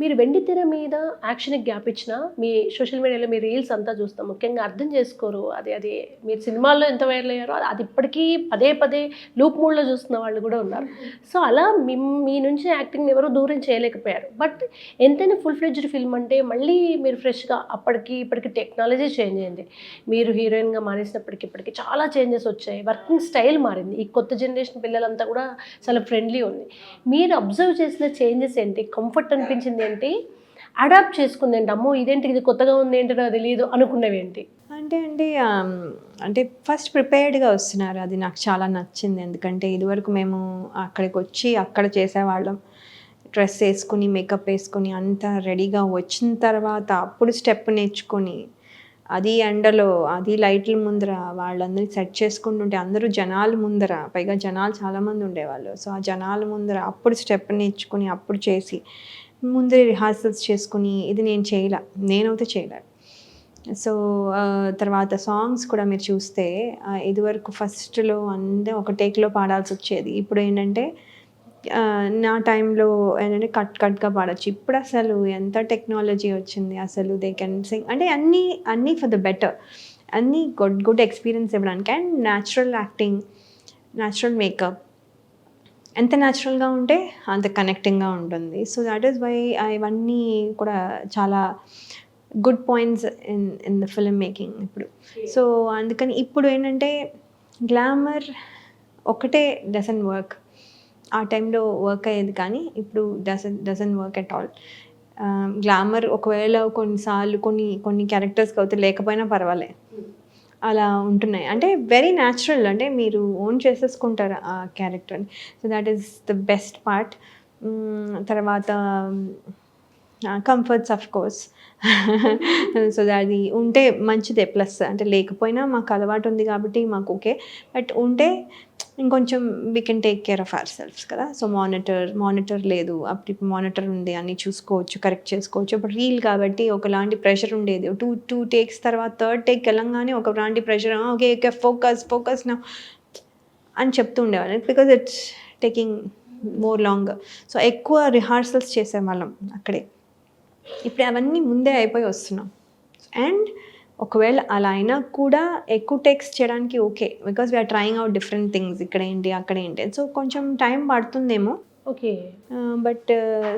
మీరు వెండి తెర మీద యాక్షన్కి గ్యాప్ ఇచ్చిన మీ సోషల్ మీడియాలో మీ రీల్స్ అంతా చూస్తాం ముఖ్యంగా అర్థం చేసుకోరు. అది అది మీరు సినిమాల్లో ఎంత వైరల్ అయ్యారో అది ఇప్పటికీ పదే పదే లూప్ మూడ్లో చూస్తున్న వాళ్ళు కూడా ఉన్నారు. సో అలా మీ మీ నుంచి యాక్టింగ్ ఎవరు దూరం చేయలేకపోయారు. బట్ ఎంతైనా ఫుల్ ఫ్లెడ్జ్డ్ ఫిల్మ్ అంటే మళ్ళీ మీరు ఫ్రెష్గా అప్పటికి ఇప్పటికి టెక్నాలజీ చేంజ్ అయింది. మీరు హీరోయిన్గా మానేసినప్పటికి ఇప్పటికి చాలా చేంజెస్ వచ్చాయి. వర్కింగ్ స్టైల్ మారింది. ఈ కొత్త జనరేషన్ పిల్లలంతా కూడా చాలా ఫ్రెండ్లీ ఉంది. మీరు అబ్జర్వ్ చేసిన చేంజెస్ ఏంటి? కంఫర్ట్ అనిపించింది ఏంటి అడాప్ట్ చేసుకుందేంటి అమ్మో ఇదేంటి ఇది కొత్తగా ఉంది ఏంటి నాకు తెలియదు అనుకున్నవి ఏంటి? అంటే అండి అంటే ఫస్ట్ ప్రిపేర్డ్గా వస్తున్నారు. అది నాకు చాలా నచ్చింది. ఎందుకంటే ఇదివరకు మేము అక్కడికి వచ్చి అక్కడ చేసేవాళ్ళం. డ్రెస్ వేసుకుని మేకప్ వేసుకుని అంతా రెడీగా వచ్చిన తర్వాత అప్పుడు స్టెప్ నేర్చుకొని అది ఎండలో అది లైట్ల ముందర వాళ్ళందరినీ సెట్ చేసుకుంటుంటే అందరూ జనాల ముందర పైగా జనాలు చాలామంది ఉండేవాళ్ళు. సో ఆ జనాల ముందర అప్పుడు స్టెప్ నేర్చుకుని అప్పుడు చేసి ముందే రిహార్సల్స్ చేసుకుని ఇది నేను చేయలే నేనైతే చేయలే. సో తర్వాత సాంగ్స్ కూడా మీరు చూస్తే ఇదివరకు ఫస్ట్లో అందే ఒక టేక్లో పాడాల్సి వచ్చేది. ఇప్పుడు ఏంటంటే నా టైంలో ఏంటంటే కట్ కట్గా పాడచ్చు. ఇప్పుడు అసలు ఎంత టెక్నాలజీ వచ్చింది అసలు దే కెన్ సింగ్ అంటే అన్నీ అన్నీ ఫర్ ద బెటర్ అన్నీ గుడ్ గుడ్ ఎక్స్పీరియన్స్ ఇవ్వడానికి. And natural acting natural makeup ఎంత న్యాచురల్గా ఉంటే అంత కనెక్టింగ్గా ఉంటుంది. సో దాట్ ఈస్ వై ఇవన్నీ కూడా చాలా good points in in the film making ఇప్పుడు సో అందుకని ఇప్పుడు ఏంటంటే గ్లామర్ ఒకటే డజన్ వర్క్ ఆ టైంలో వర్క్ అయ్యేది కానీ ఇప్పుడు dozen dozen work at all glamour ఒకవేళ కొన్నిసార్లు కొన్ని కొన్ని క్యారెక్టర్స్కి అయితే లేకపోయినా పర్వాలే. అలా ఉంటున్నాయి. అంటే వెరీ న్యాచురల్ అంటే మీరు ఓన్ చేసేసుకుంటారు ఆ క్యారెక్టర్ని so that is the best part తర్వాత కంఫర్ట్స్ ఆఫ్ కోర్స్ సో అది ఉంటే మంచిదే ప్లస్ అంటే లేకపోయినా మాకు అలవాటు ఉంది కాబట్టి మాకు ఓకే బట్ ఉంటే ఇంకొంచెం we can take care of our selves కదా. సో మానిటర్ మానిటర్ లేదు. అప్పుడు మానిటర్ ఉంది అని చూసుకోవచ్చు కరెక్ట్ చేసుకోవచ్చు. ఇప్పుడు రీల్ కాబట్టి ఒకలాంటి ప్రెషర్ ఉండేది. టూ టూ టేక్స్ తర్వాత థర్డ్ టేక్ వెళ్ళంగానే ఒకలాంటి pressure okay okay focus focus నా అని చెప్తూ ఉండేవాళ్ళు. Because it's taking more long so ఎక్కువ రిహార్సల్స్ చేసేవాళ్ళం అక్కడే. ఇప్పుడు అవన్నీ ముందే అయిపోయి వస్తున్నాం. అండ్ ఒకవేళ అలా అయినా కూడా ఎక్కువ టెక్స్ట్ చేయడానికి okay because we are trying out different things ఇక్కడ ఏంటి అక్కడ ఏంటి. సో కొంచెం టైం పడుతుందేమో. Okay but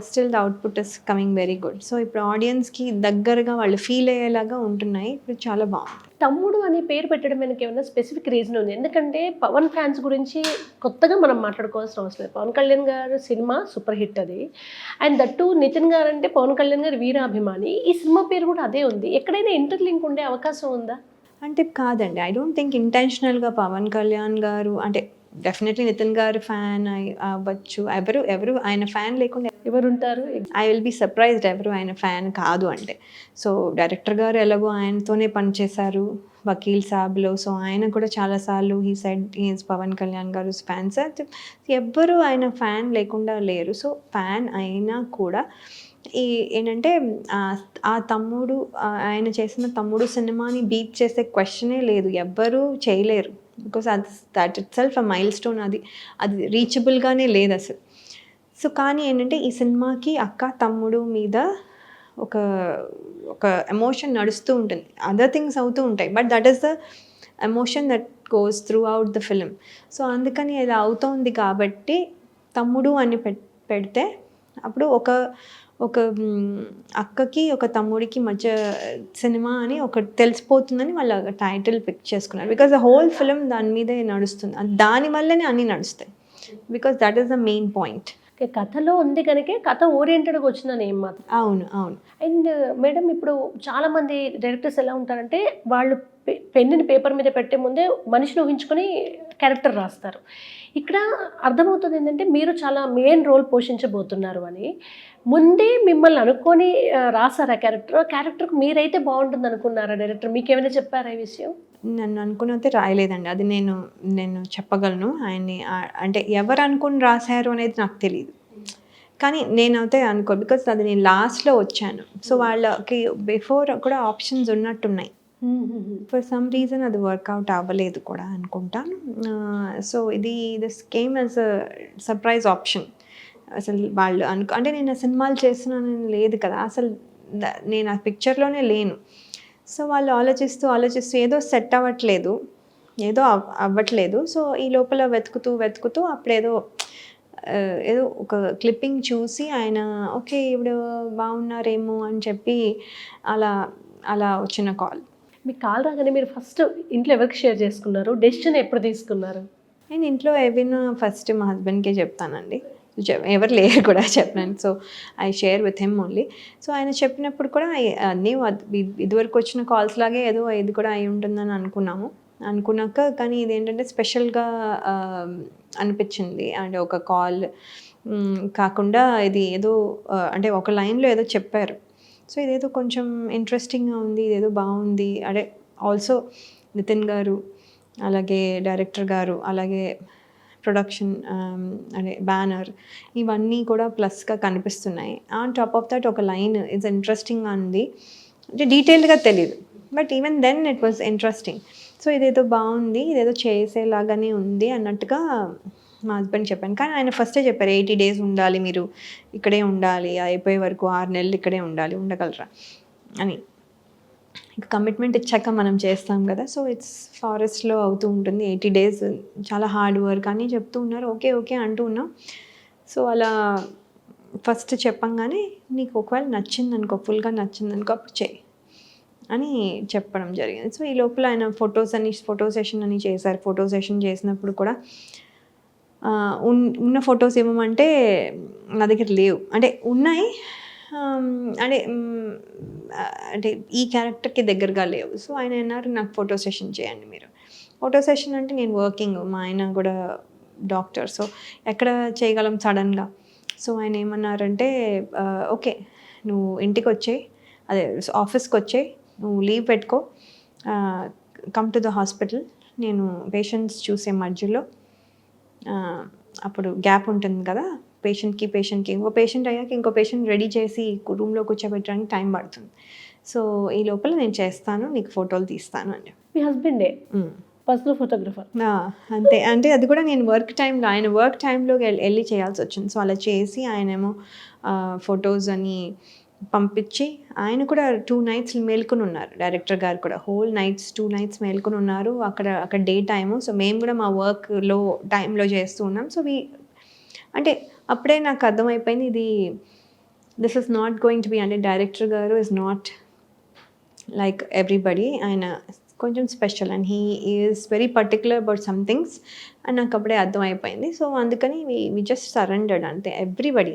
still the output is coming very good so ఇప్పుడు ఆడియన్స్కి దగ్గరగా వాళ్ళు ఫీల్ అయ్యేలాగా ఉంటున్నాయి. ఇప్పుడు చాలా బాగుంది. తమ్ముడు అనే పేరు పెట్టడం వెనక ఏమైనా స్పెసిఫిక్ రీజన్ ఉంది? ఎందుకంటే పవన్ ఫ్యాన్స్ గురించి కొత్తగా మనం మాట్లాడుకోవాల్సిన అవసరం లేదు. Pawan Kalyan garu cinema super hit అది. అండ్ దట్టు నితిన్ గారు అంటే పవన్ కళ్యాణ్ గారు వీరాభిమాని. ఈ సినిమా పేరు కూడా అదే ఉంది. ఎక్కడైనా ఇంటర్లింక్ ఉండే అవకాశం ఉందా? అంటే కాదండి. ఐ డోంట్ థింక్ ఇంటెన్షనల్గా పవన్ కళ్యాణ్ గారు అంటే డెఫినెట్లీ నితిన్ గారు ఫ్యాన్ అవ్వచ్చు. ఎవరు ఎవరు ఆయన ఫ్యాన్ లేకుండా ఎవరుంటారు? ఐ విల్ బి సర్ప్రైజ్డ్ ఎవరు ఆయన ఫ్యాన్ కాదు అంటే. సో డైరెక్టర్ గారు ఎలాగో ఆయనతోనే పనిచేశారు వకీల్ సాబ్లో. సో ఆయన కూడా చాలాసార్లు ఈ side is Pawan Kalyan garu fans ఎవ్వరు ఆయన ఫ్యాన్ లేకుండా లేరు. సో ఫ్యాన్ అయినా కూడా ఈ ఏంటంటే ఆ- తమ్ముడు ఆయన చేసిన తమ్ముడు సినిమాని బీట్ చేసే క్వశ్చనే లేదు. ఎవ్వరూ చేయలేరు. బికాస్ అది that it self a milestone అది అది రీచబుల్గానే లేదు అసలు. సో కానీ ఏంటంటే ఈ సినిమాకి అక్క తమ్ముడు మీద ఒక ఒక ఎమోషన్ నడుస్తూ ఉంటుంది. అదర్ థింగ్స్ అవుతూ ఉంటాయి. But that is the emotion that goes throughout the film so అందుకని ఇలా అవుతోంది కాబట్టి తమ్ముడు అని పె పెడితే అప్పుడు ఒక ఒక అక్కకి ఒక తమ్ముడికి మధ్య సినిమా అని ఒక తెలిసిపోతుందని వాళ్ళ టైటిల్ పిక్ చేసుకున్నారు. బికాజ్ ద హోల్ ఫిలిం దాని మీదే నడుస్తుంది. దానివల్లనే అన్నీ నడుస్తాయి. Because that is the main point కథలో ఉంది కనుకే కథ ఓరియంటెడ్గా వచ్చిన నేమ్ మాత్రం. అవును అవును. అండ్ మేడం ఇప్పుడు చాలామంది డైరెక్టర్స్ ఎలా ఉంటారంటే వాళ్ళు పెన్నుని పేపర్ మీద పెట్టే ముందే మనిషిని ఊహించుకొని క్యారెక్టర్ రాస్తారు. ఇక్కడ అర్థమవుతుంది ఏంటంటే మీరు చాలా మెయిన్ రోల్ పోషించబోతున్నారు అని. ముందే మిమ్మల్ని అనుకొని ఆ, రాసారా క్యారెక్టర్? ఆ క్యారెక్టర్కి మీరైతే బాగుంటుంది అనుకున్నారా డైరెక్టర్? మీకు ఏమైనా చెప్పారా ఈ విషయం? నన్ను అనుకున్నైతే రాయలేదండి. అది నేను నేను చెప్పగలను. ఆయన్ని అంటే ఎవరు అనుకుని రాశారు అనేది నాకు తెలియదు కానీ నేనైతే అనుకో బికాస్ అది నేను లాస్ట్లో వచ్చాను. సో వాళ్ళకి బిఫోర్ కూడా ఆప్షన్స్ ఉన్నట్టున్నాయి. ఫర్ సమ్ రీజన్ అది వర్కౌట్ అవ్వలేదు కూడా అనుకుంటాను. సో ఇది this came as a surprise option అసలు వాళ్ళు అనుకో అంటే నేను ఆ సినిమాలు చేస్తున్నానని లేదు కదా. అసలు నేను ఆ పిక్చర్లోనే లేను. సో వాళ్ళు ఆలోచిస్తూ ఆలోచిస్తూ ఏదో సెట్ అవ్వట్లేదు. ఏదో అవ్- అవ్వట్లేదు. సో ఈ లోపల వెతుకుతూ వెతుకుతూ అప్పుడేదో ఏదో ఒక క్లిప్పింగ్ చూసి ఆయన ఓకే ఇప్పుడు బాగున్నారేమో అని చెప్పి అలా అలా వచ్చిన కాల్. మీ కాల్ రాగానే మీరు ఫస్ట్ ఇంట్లో ఎవరికి షేర్ చేసుకున్నారు? డెసిషన్ ఎప్పుడు తీసుకున్నారు? నేను ఇంట్లో ఏవైనా ఫస్ట్ మా హస్బెండ్కే చెప్తానండి. ఎవరు లేరు కూడా చెప్పాను so I share with him only so ఆయన చెప్పినప్పుడు కూడా అన్నీ ఇదివరకు వచ్చిన కాల్స్ లాగే ఏదో ఇది కూడా అయి ఉంటుందని అనుకున్నాము. అనుకున్నాక కానీ ఇదేంటంటే స్పెషల్గా అనిపించింది. అండ్ ఒక కాల్ కాకుండా ఇది ఏదో అంటే ఒక లైన్లో ఏదో చెప్పారు. సో ఇదేదో కొంచెం ఇంట్రెస్టింగ్గా ఉంది ఇదేదో బాగుంది. అంటే ఆల్సో నితిన్ గారు అలాగే డైరెక్టర్ గారు అలాగే ప్రొడక్షన్ um, అదే బ్యానర్ ఇవన్నీ కూడా ప్లస్గా కనిపిస్తున్నాయి. ఆన్ టాప్ ఆఫ్ దట్ ఒక లైన్ ఇట్స్ ఇంట్రెస్టింగ్గా ఉంది. అంటే డీటెయిల్డ్గా తెలియదు but even then it was interesting so ఇదేదో బాగుంది ఇదేదో చేసేలాగానే ఉంది అన్నట్టుగా మా హస్బెండ్ చెప్పాను. కానీ ఆయన ఫస్టే చెప్పారు ఎయిటీ డేస్ ఉండాలి మీరు ఇక్కడే ఉండాలి అయిపోయే వరకు ఆరు నెలలు ఇక్కడే ఉండాలి ఉండగలరా? అని. కమిట్మెంట్ ఇచ్చాక మనం చేస్తాం కదా. సో ఇట్స్ ఫారెస్ట్లో అవుతూ ఉంటుంది. ఎయిటీ డేస్ చాలా హార్డ్ వర్క్ అని చెప్తూ ఉన్నారు. ఓకే ఓకే అంటూ ఉన్నాం. సో అలా ఫస్ట్ చెప్పంగానే నీకు ఒకవేళ నచ్చింది అనుకో ఫుల్గా నచ్చింది అనుకో అప్పుడు చేయి అని చెప్పడం జరిగింది. సో ఈ లోపల ఆయన ఫొటోస్ అని ఫోటో సెషన్ అని చేశారు. ఫోటో సెషన్ చేసినప్పుడు కూడా ఉన్న ఫొటోస్ ఇవ్వమంటే నా దగ్గర లేవు. అంటే ఉన్నాయి. Um, అంటే అంటే ఈ క్యారెక్టర్కి దగ్గరగా లేవు. సో ఆయన అన్నారు నాకు ఫోటో సెషన్ చేయండి మీరు. ఫోటో సెషన్ అంటే నేను వర్కింగ్ మా ఆయన కూడా డాక్టర్. సో ఎక్కడ చేయగలం సడన్గా? సో ఆయన ఏమన్నారంటే ఓకే నువ్వు ఇంటికి వచ్చేయి. అదే ఆఫీస్కి వచ్చేయి. నువ్వు లీవ్ పెట్టుకో. కమ్ టు ద హాస్పిటల్ నేను పేషెంట్స్ చూసే మధ్యలో అప్పుడు గ్యాప్ ఉంటుంది కదా పేషెంట్కి పేషెంట్కి ఇంకో పేషెంట్ అయ్యాక ఇంకో పేషెంట్ రెడీ చేసి రూమ్లో కూర్చోబెట్టడానికి టైం పడుతుంది. సో ఈ లోపల నేను చేస్తాను నీకు ఫోటోలు తీస్తాను అని. మీ హస్బెండే. పర్సనల్ ఫోటోగ్రఫర్ అంతే. అంటే అది కూడా నేను వర్క్ టైంలో ఆయన వర్క్ టైంలో వెళ్ళి చేయాల్సి వచ్చింది. సో అలా చేసి ఆయనేమో ఫొటోస్ అని పంపించి ఆయన కూడా టూ నైట్స్ మేల్కొని ఉన్నారు. డైరెక్టర్ గారు కూడా. హోల్ నైట్స్ టూ నైట్స్ మేల్కొని ఉన్నారు. అక్కడ అక్కడ డే టైము సో మేము కూడా మా వర్క్లో టైంలో చేస్తూ ఉన్నాం. సో వి అంటే అప్పుడే నాకు అర్థమైపోయింది ఇది this is not going to be అంటే director garu is not like everybody ఆయన కొంచెం special and he is very particular about some things నాకు అప్పుడే అర్థమైపోయింది. సో అందుకని వి వి జస్ట్ సరెండర్డ్ అంతే ఎవ్రీబడి